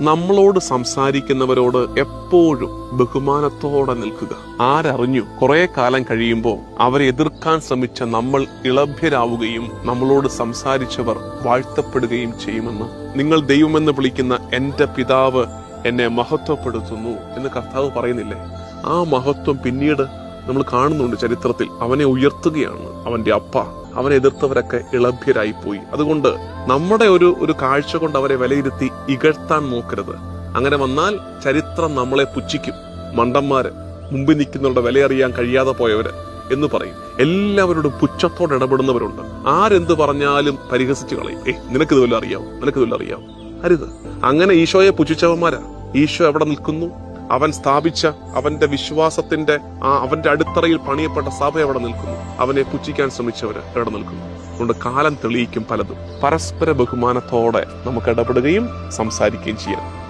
നമ്മളോട് സംസാരിക്കുന്നവരോട് എപ്പോഴും ബഹുമാനത്തോടെ നിൽക്കുക. ആരറിഞ്ഞു കുറെ കാലം കഴിയുമ്പോൾ അവരെ എതിർക്കാൻ ശ്രമിച്ച നമ്മൾ ഇളഭ്യരാവുകയും നമ്മളോട് സംസാരിച്ചവർ വാഴ്ത്തപ്പെടുകയും ചെയ്യുമെന്ന് നിങ്ങൾ ദൈവമെന്ന് വിളിക്കുന്ന എന്റെ പിതാവ് എന്നെ മഹത്വപ്പെടുത്തുന്നു എന്ന് കർത്താവ് പറയുന്നില്ലേ? ആ മഹത്വം പിന്നീട് നമ്മൾ കാണുന്നുണ്ട് ചരിത്രത്തിൽ. അവനെ ഉയർത്തുകയാണ് അവന്റെ അപ്പ. അവനെ എതിർത്തവരൊക്കെ ഇളഭ്യരായി പോയി അതുകൊണ്ട് നമ്മുടെ ഒരു ഒരു കാഴ്ച കൊണ്ട് അവരെ വിലയിരുത്തി ഇകഴ്ത്താൻ നോക്കരുത്. അങ്ങനെ വന്നാൽ ചരിത്രം നമ്മളെ പുച്ഛിക്കും. മണ്ടന്മാര് മുമ്പിൽ നിൽക്കുന്നവരുടെ വിലയറിയാൻ കഴിയാതെ പോയവര് എന്ന് പറയും. എല്ലാവരോടും പുച്ഛത്തോടെ ഇടപെടുന്നവരുണ്ട്. ആരെന്ത് പറഞ്ഞാലും പരിഹസിച്ച് കളയും. ഏ നിനക്ക് ഇതുവല്ല അറിയാവും? നിനക്ക് ഇതുവല്ല അറിയാവും? അരുത്. അങ്ങനെ ഈശോയെ പുച്ഛിച്ചവന്മാരാ. ഈശോ എവിടെ നിൽക്കുന്നു? അവൻ സ്ഥാപിച്ച അവന്റെ വിശ്വാസത്തിന്റെ ആ അവന്റെ അടിത്തറയിൽ പണിയപ്പെട്ട സഭ അവിടെ നിൽക്കുന്നു. അവനെ പുച്ഛിക്കാൻ ശ്രമിച്ചവർ എവിടെ നിൽക്കുന്നു. അതുകൊണ്ട് കാലം തെളിയിക്കും പലതും. പരസ്പര ബഹുമാനത്തോടെ നമുക്ക് ഇടപെടുകയും സംസാരിക്കുകയും ചെയ്യണം